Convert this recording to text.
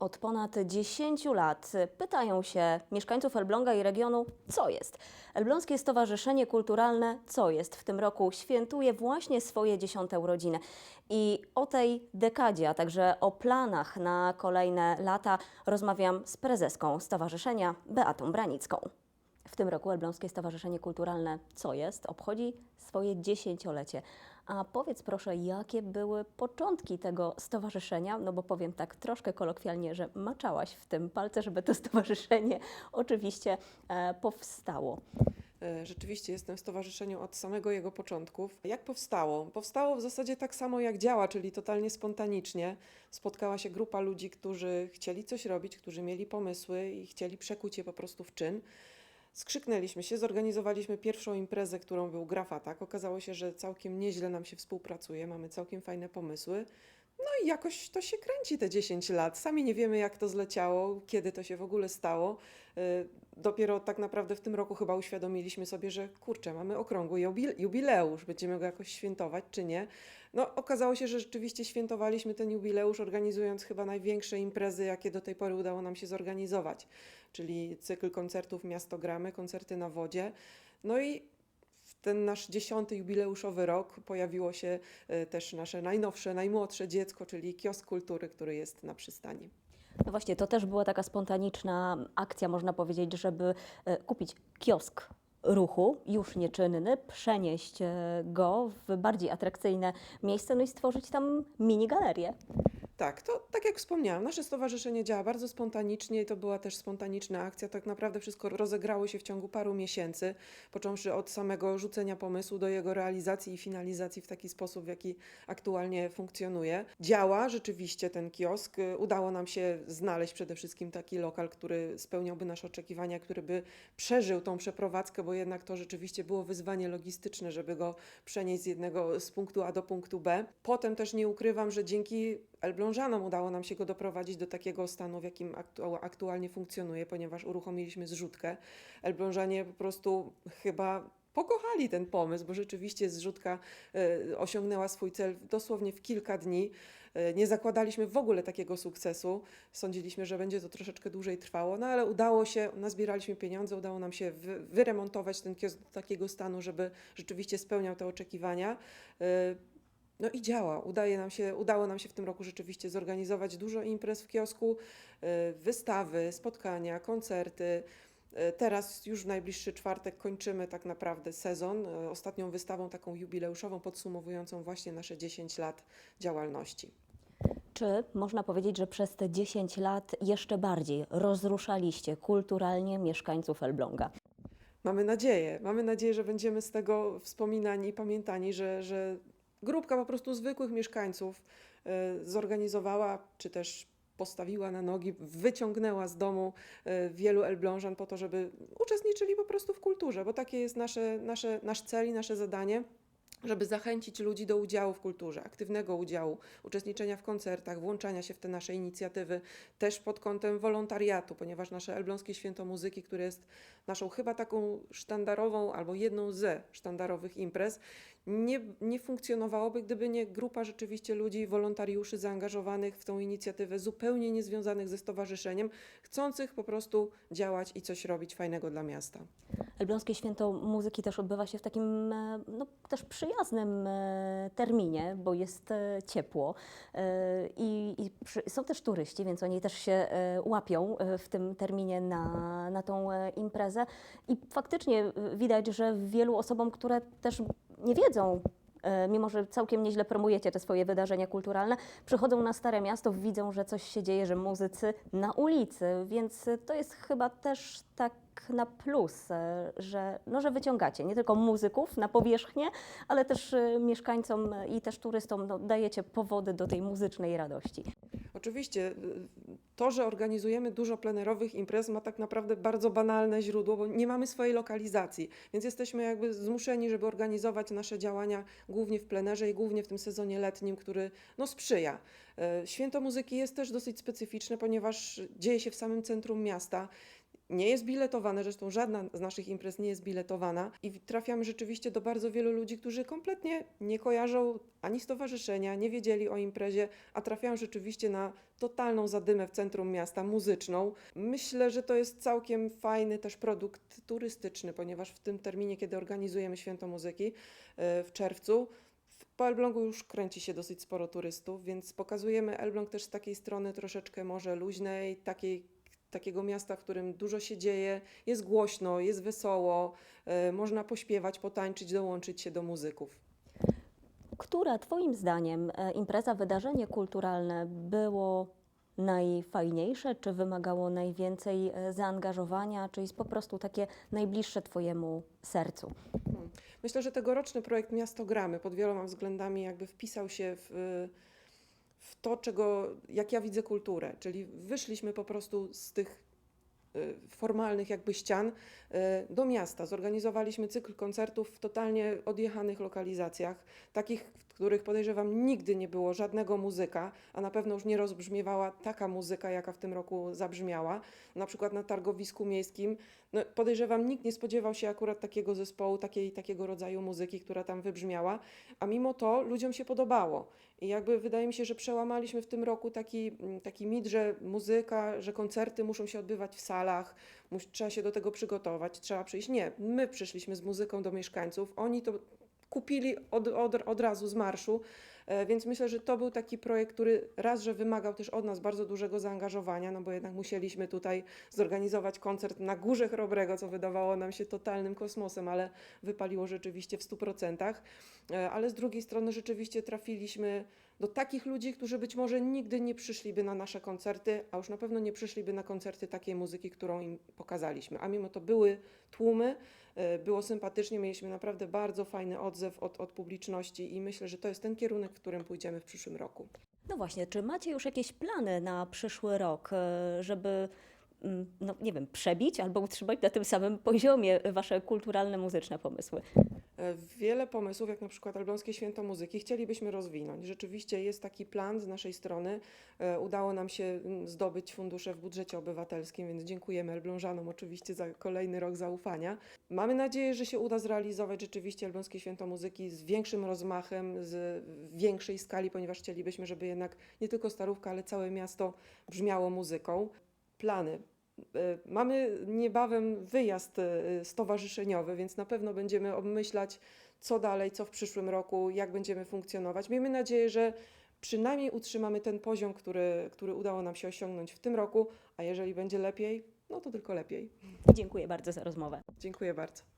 Od ponad 10 lat pytają się mieszkańców Elbląga i regionu, co jest. Elbląskie Stowarzyszenie Kulturalne Co jest w tym roku świętuje właśnie swoje dziesiąte urodziny. I o tej dekadzie, a także o planach na kolejne lata rozmawiam z prezeską stowarzyszenia Beatą Branicką. W tym roku Elbląskie Stowarzyszenie Kulturalne Co jest obchodzi swoje dziesięciolecie. A powiedz proszę, jakie były początki tego stowarzyszenia? No bo powiem tak troszkę kolokwialnie, że maczałaś w tym palce, żeby to stowarzyszenie oczywiście e, powstało. E, Rzeczywiście jestem w stowarzyszeniu od samego jego początków. Jak powstało? Powstało w zasadzie tak samo jak działa, czyli totalnie spontanicznie. Spotkała się grupa ludzi, którzy chcieli coś robić, którzy mieli pomysły i chcieli przekuć je po prostu w czyn. Skrzyknęliśmy się, zorganizowaliśmy pierwszą imprezę, którą był Grafatak. Okazało się, że całkiem nieźle nam się współpracuje, mamy całkiem fajne pomysły. No i jakoś to się kręci te 10 lat. Sami nie wiemy, jak to zleciało, kiedy to się w ogóle stało. Y, Dopiero tak naprawdę w tym roku chyba uświadomiliśmy sobie, że kurczę, mamy okrągły jubil- jubileusz, będziemy go jakoś świętować, czy nie. No, okazało się, że rzeczywiście świętowaliśmy ten jubileusz, organizując chyba największe imprezy, jakie do tej pory udało nam się zorganizować, czyli cykl koncertów Miastogramy, koncerty na wodzie. No i ten nasz dziesiąty jubileuszowy rok pojawiło się y, też nasze najnowsze, najmłodsze dziecko, czyli kiosk kultury, który jest na przystani. No właśnie, to też była taka spontaniczna akcja, można powiedzieć, żeby e, kupić kiosk ruchu, już nieczynny, przenieść e, go w bardziej atrakcyjne miejsce, no i stworzyć tam mini galerię. Tak, to tak jak wspomniałam, nasze stowarzyszenie działa bardzo spontanicznie i to była też spontaniczna akcja. Tak naprawdę wszystko rozegrało się w ciągu paru miesięcy, począwszy od samego rzucenia pomysłu do jego realizacji i finalizacji w taki sposób, w jaki aktualnie funkcjonuje. Działa rzeczywiście ten kiosk. Udało nam się znaleźć przede wszystkim taki lokal, który spełniałby nasze oczekiwania, który by przeżył tą przeprowadzkę, bo jednak to rzeczywiście było wyzwanie logistyczne, żeby go przenieść z jednego z punktu A do punktu B. Potem też nie ukrywam, że dzięki Elblążanom udało nam się go doprowadzić do takiego stanu, w jakim aktu- aktualnie funkcjonuje, ponieważ uruchomiliśmy zrzutkę. Elblążanie po prostu chyba pokochali ten pomysł, bo rzeczywiście zrzutka e, osiągnęła swój cel dosłownie w kilka dni. E, nie zakładaliśmy w ogóle takiego sukcesu. Sądziliśmy, że będzie to troszeczkę dłużej trwało, no ale udało się, nazbieraliśmy pieniądze, udało nam się wy, wyremontować ten kiosk do takiego stanu, żeby rzeczywiście spełniał te oczekiwania. No i działa. Udaje nam się, udało nam się w tym roku rzeczywiście zorganizować dużo imprez w kiosku, y, wystawy, spotkania, koncerty. Y, Teraz już w najbliższy czwartek kończymy tak naprawdę sezon y, ostatnią wystawą taką jubileuszową podsumowującą właśnie nasze 10 lat działalności. Czy można powiedzieć, że przez te 10 lat jeszcze bardziej rozruszaliście kulturalnie mieszkańców Elbląga? Mamy nadzieję, mamy nadzieję, że będziemy z tego wspominani i pamiętani, że, że grupka po prostu zwykłych mieszkańców y, zorganizowała, czy też postawiła na nogi, wyciągnęła z domu y, wielu Elblążan po to, żeby uczestniczyli po prostu w kulturze, bo takie jest nasze, nasze, nasz cel i nasze zadanie żeby zachęcić ludzi do udziału w kulturze, aktywnego udziału, uczestniczenia w koncertach, włączania się w te nasze inicjatywy, też pod kątem wolontariatu, ponieważ nasze Elbląskie Święto Muzyki, które jest naszą chyba taką sztandarową albo jedną ze sztandarowych imprez, nie, nie funkcjonowałoby, gdyby nie grupa rzeczywiście ludzi, wolontariuszy zaangażowanych w tą inicjatywę, zupełnie niezwiązanych ze stowarzyszeniem, chcących po prostu działać i coś robić fajnego dla miasta. Elbląskie Święto Muzyki też odbywa się w takim e, no, też przyjaznym e, terminie, bo jest e, ciepło i, i są też turyści, więc oni też się e, łapią e, w tym terminie na, na tą e, imprezę. I faktycznie widać, że wielu osobom, które też nie wiedzą, mimo że całkiem nieźle promujecie te swoje wydarzenia kulturalne, przychodzą na Stare Miasto, widzą, że coś się dzieje, że muzycy na ulicy, więc to jest chyba też tak na plus, e, że, no, że wyciągacie nie tylko muzyków na powierzchnię, ale też e, mieszkańcom e, i też turystom no, dajecie powody do tej muzycznej radości. Oczywiście y, to, że organizujemy dużo plenerowych imprez ma tak naprawdę bardzo banalne źródło, bo nie mamy swojej lokalizacji, więc jesteśmy jakby zmuszeni, żeby organizować nasze działania głównie w plenerze i głównie w tym sezonie letnim, który no, sprzyja. Święto muzyki jest też dosyć specyficzne, ponieważ dzieje się w samym centrum miasta. Nie jest biletowane, zresztą żadna z naszych imprez nie jest biletowana i trafiamy rzeczywiście do bardzo wielu ludzi, którzy kompletnie nie kojarzą ani stowarzyszenia, nie wiedzieli o imprezie, a trafiają rzeczywiście na totalną zadymę w centrum miasta muzyczną. Myślę, że to jest całkiem fajny też produkt turystyczny, ponieważ w tym terminie, kiedy organizujemy Święto Muzyki e, w czerwcu, po Elblągu już kręci się dosyć sporo turystów, więc pokazujemy Elbląg też z takiej strony troszeczkę może luźnej, takiej takiego miasta, w którym dużo się dzieje, jest głośno, jest wesoło, e, można pośpiewać, potańczyć, dołączyć się do muzyków. Która Twoim zdaniem e, impreza, wydarzenie kulturalne było najfajniejsze, czy wymagało najwięcej e, zaangażowania, czy jest po prostu takie najbliższe Twojemu sercu? Myślę, że tegoroczny projekt Miasto Gramy pod wieloma względami jakby wpisał się w, w to, czego, jak ja widzę kulturę, czyli wyszliśmy po prostu z tych y, formalnych jakby ścian y, do miasta. Zorganizowaliśmy cykl koncertów w totalnie odjechanych lokalizacjach, takich, których podejrzewam nigdy nie było żadnego muzyka, a na pewno już nie rozbrzmiewała taka muzyka, jaka w tym roku zabrzmiała. Na przykład na targowisku miejskim no, podejrzewam, nikt nie spodziewał się akurat takiego zespołu, takiej, takiego rodzaju muzyki, która tam wybrzmiała, a mimo to ludziom się podobało. I jakby wydaje mi się, że przełamaliśmy w tym roku taki, mm, taki mit, że muzyka, że koncerty muszą się odbywać w salach, trzeba się do tego przygotować, trzeba przyjść. Nie, my przyszliśmy z muzyką do mieszkańców, oni to kupili od, od, od razu z marszu, e, więc myślę, że to był taki projekt, który raz, że wymagał też od nas bardzo dużego zaangażowania, no bo jednak musieliśmy tutaj zorganizować koncert na Górze Chrobrego, co wydawało nam się totalnym kosmosem, ale wypaliło rzeczywiście w 100%. E, Ale z drugiej strony rzeczywiście trafiliśmy do takich ludzi, którzy być może nigdy nie przyszliby na nasze koncerty, a już na pewno nie przyszliby na koncerty takiej muzyki, którą im pokazaliśmy. A mimo to były tłumy, e, było sympatycznie, mieliśmy naprawdę bardzo fajny odzew od, od publiczności i myślę, że to jest ten kierunek, w którym pójdziemy w przyszłym roku. No właśnie, czy macie już jakieś plany na przyszły rok, e, żeby, no nie wiem, przebić albo utrzymać na tym samym poziomie Wasze kulturalne, muzyczne pomysły? E, Wiele pomysłów, jak na przykład Elbląskie Święto Muzyki, chcielibyśmy rozwinąć. Rzeczywiście jest taki plan z naszej strony. E, Udało nam się zdobyć fundusze w budżecie obywatelskim, więc dziękujemy Elblążanom oczywiście za kolejny rok zaufania. Mamy nadzieję, że się uda zrealizować rzeczywiście Elbląskie Święto Muzyki z większym rozmachem, z większej skali, ponieważ chcielibyśmy, żeby jednak nie tylko Starówka, ale całe miasto brzmiało muzyką. Plany. E, Mamy niebawem wyjazd e, stowarzyszeniowy, więc na pewno będziemy obmyślać, co dalej, co w przyszłym roku, jak będziemy funkcjonować. Miejmy nadzieję, że przynajmniej utrzymamy ten poziom, który, który udało nam się osiągnąć w tym roku, a jeżeli będzie lepiej, no to tylko lepiej. Dziękuję bardzo za rozmowę. Dziękuję bardzo.